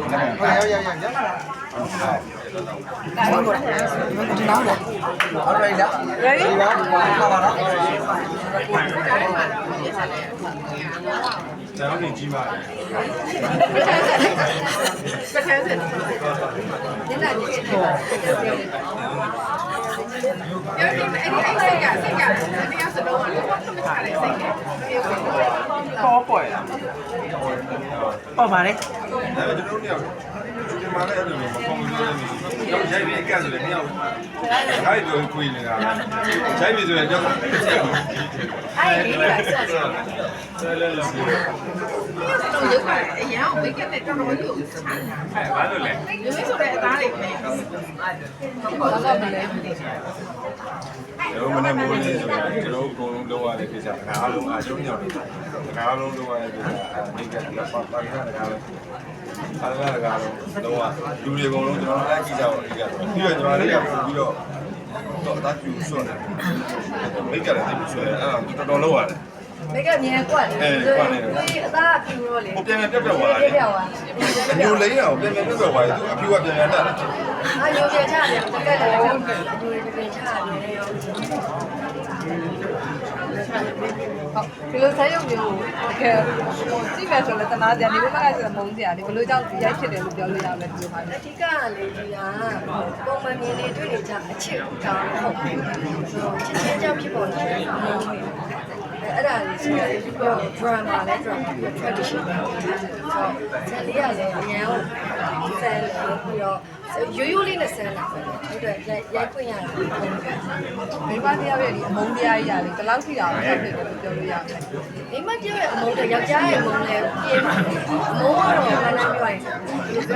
ရရရရ Ready? ဒီပါပါ ပေါ့ပါတယ်ဒါပေမဲ့ကျွန်တော်တို့ကဒီမှာလည်းအဲ့လိုမကောင်းဘူးလို့ပြောနေတယ်။ရိုက်ပြီးကတ်ဆိုလည်းမရဘူး။ဒါတွေတော့ကိုင်းနေတာ။ရိုက်ပြီးဆိုရင်တော့အဲ့ဒီကဆက်ဆက်။လဲလဲလဲ။တော့ရုပ်ကအရင်ကဝိကက်နဲ့တော်တော်ကြီးကိုချမ်းတာ။ဟဲ့ဘာလို့လဲ။ဒီလိုဆိုတဲ့အသားတွေပဲ။အဲ့ဒါတော့ဘာလဲမသိဘူး။ ကျွန်တော်မနေ့မိုးလေးဆိုရင်ကျွန်တော်အကုန်လုံးလောက်ရတဲ့ကိစ္စတခါအလုံးအကျုံးညောင်းနေတာတခါအလုံးလောက်ရတဲ့ကိစ္စအဲမိကတိကပါပါကတခါလုံးအားရတခါလုံးလောက်ရလူတွေအကုန်လုံးကျွန်တော်လည်းကြည့်ကြအောင်ကြည့်ကြတော့ပြီးတော့ကျွန်တော်လေးကပြီးတော့တော့အသားကျူဆွတ်တယ်မိကလည်းတိတ်ဆွဲအဲ့ဒါတော်တော်လောက်ရတယ်မိကမြန်ကွက်လေဒီအသားပြူတော့လေဟိုပြန်ပြန်ပြတ်ပြတ်သွားတယ်ပြပြောပါအညိုလိမ့်အောင်ပြန်ပြန်ပြတ်ပြတ်သွားတယ်သူအဖြူကပြန်ပြန်တက်တယ်အာရုံပြချတယ်တကယ်လည်း အညိုတွေပြချတယ်ရောဟုတ်ဒီလိုဆက်ရုပ်မျိုးတကယ်ဟိုကြည့်မယ်ဆိုလည်းတနာကြနေဘက်ကဆိုမုန်းကြတယ်ဘယ်လိုကြောင့်ရိုက်ဖြစ်တယ်လို့ပြောလို့ရလဲဒီလိုပါလေအဓိကလေဒီကပုံမှန်မြင်နေတွေ့နေကြအချစ်ကောင်းဟုတ်ပြီဆိုတော့ချစ်ချင်းကြောင့်ဖြစ်ပေါ်လာတဲ့မုန်းတွေအဲ့ဒါလေးဆိုတော့ပြော drama လဲ drama tradition ပဲဆိုတော့ဇာတ်လေးကလည်းအများကိုဆန်းတယ်ပြီးတော့ ရိုးရိုးလေးနဲ့ဆန်းတာပဲဟုတ်တယ်ရိုက်ခွင့်ရတာမိမတရားရဲ့ဒီအမုန်းတရားကြီးရတယ်ဘယ်လောက်ထိတာလဲဖြစ်တယ်လို့ပြောလို့ရလဲမိမပြောရဲ့အမုန်းတဲ့ယောက်ျားရဲ့အမုန်းလည်းပြင်းပါတယ်အမုန်းကတော့လည်းလည်းပြောရင်ဒီက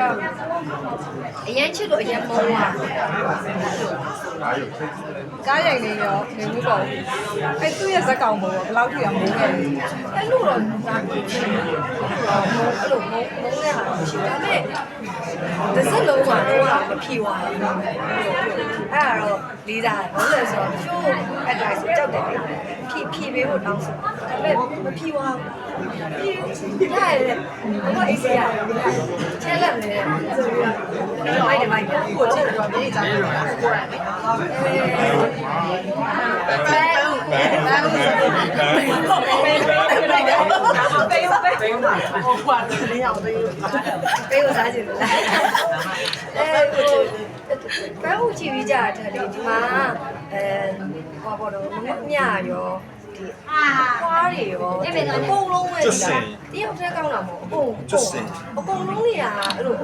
အရင်ချစ်လို့အရင်မုန်းတာကားရိုက်နေရောနေမှုပေါ့အဲ့သူ့ရဲ့ဇက်ကောင်ပေါ်ဘယ်လောက်ထိအောင်မုန်းခဲ့လဲအဲ့လိုတော့ဒါကိုချစ်တယ်အဲ့လိုမုန်းမုန်းတဲ့ဟာရှိဒါပေမဲ့ တစ်စက်လုံးကတော့မဖြီဝါဘူးအဲ့ဒါတော့လေးစားတယ်ဘာလို့လဲဆိုတော့ချိုးအဲ့ဒါဆိုကြောက်တယ်ဖြီဖြီပေးဖို့တောင်းဆိုဒါပေမဲ့မဖြီဝါဘူးဖြီရတယ်ဘာအေးစရာချဲလက်နေဆိုပြီးတော့အဲ့ဒီမိုက်ကိုချစ်တော့မြေကြီးစားတယ်ကိုရတယ် ပေးလို့စားကြည့်လို့လားအဲကိုဘယ်ဟုတ်ကြည့်ပြီးကြတယ်လေဒီမှာအဲဟောပေါ်တော့မမြရောဒီခွားတွေရောအကုန်လုံးပဲတယောက်တည်းကောင်းတာမဟုတ်အကုန်အကုန်လုံးတွေကအဲ့လို